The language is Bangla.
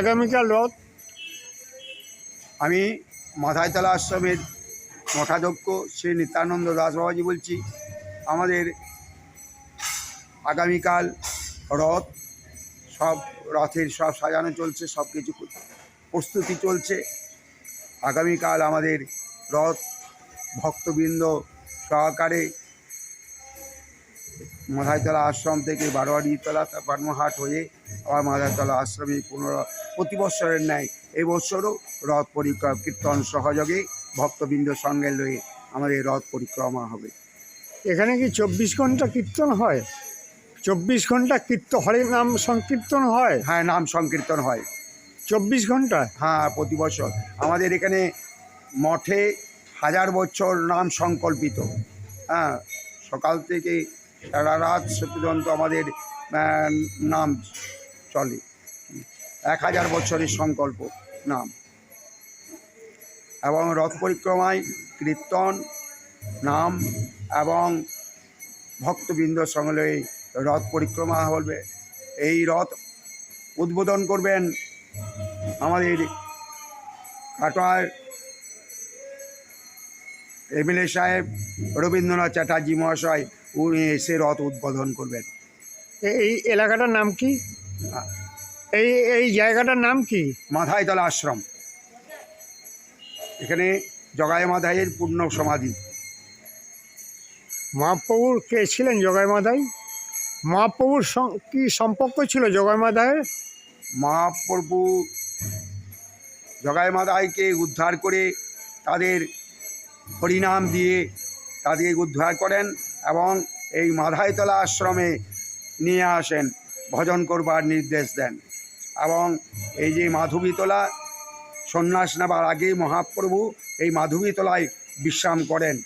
আগামীকাল রথ। আমি মাথায়তলা আশ্রমের মঠাধ্যক্ষ শ্রী নিত্যানন্দ দাস বাবাজি বলছি, আমাদের আগামীকাল রথ, সব রথের সব সাজানো চলছে, সব কিছু প্রস্তুতি চলছে। আগামীকাল আমাদের রথ ভক্তবৃন্দ সহকারে মাথায়তলা আশ্রম থেকে বারোয়ারিতলা পাটমাহাট হয়ে আবার মাথায়তলা আশ্রমে পুনর প্রতি বৎসরের ন্যায় এই বৎসরও রথ পরিক্রমা কীর্তন সহযোগে ভক্তবৃন্দ সঙ্গে লয়ে আমাদের রথ পরিক্রমা হবে। এখানে কি চব্বিশ ঘণ্টা কীর্তন হয়? চব্বিশ ঘণ্টা কীর্ত হরে নাম সংকীর্তন হয়? হ্যাঁ নাম সংকীর্তন হয়। চব্বিশ ঘণ্টা? হ্যাঁ প্রতি বছর। আমাদের এখানে মঠে হাজার বছর নাম সংকল্পিত। হ্যাঁ সকাল থেকে সারা রাত পর্যন্ত আমাদের নাম চলে। এক হাজার বছরের সংকল্প নাম। এবং রথ পরিক্রমায় কীর্তন নাম এবং ভক্তবৃন্দ সঙ্গে রথ পরিক্রমা হবে এই রথ উদ্বোধন করবেন আমাদের কাটোয়ার এমএলএ সাহেব রবীন্দ্রনাথ চ্যাটার্জি মহাশয় উনি এসে রথ উদ্বোধন করবেন। এই এলাকাটার নাম কি? এই এই জায়গাটার নাম কি? মাথায়তলা আশ্রম। এখানে জগায় মাধাইয়ের পূর্ণ সমাধি। মহাপ্রভুর কে ছিলেন জগাই মাদাই? মহাপ্রভুর কি সম্পর্ক ছিল জগাই মাদায়ের মহাপ্রভু জগায় মাদাইকে উদ্ধার করে তাদের হরিনাম দিয়ে তাদের উদ্ধার করেন এবং এই মাধাইতলা আশ্রমে নিয়ে আসেন ভজন করবার নির্দেশ দেন এবং এই যে মাধবীতলা সন্ন্যাস নেবার আগেই মহাপ্রভু এই মাধবীতলায় বিশ্রাম করেন।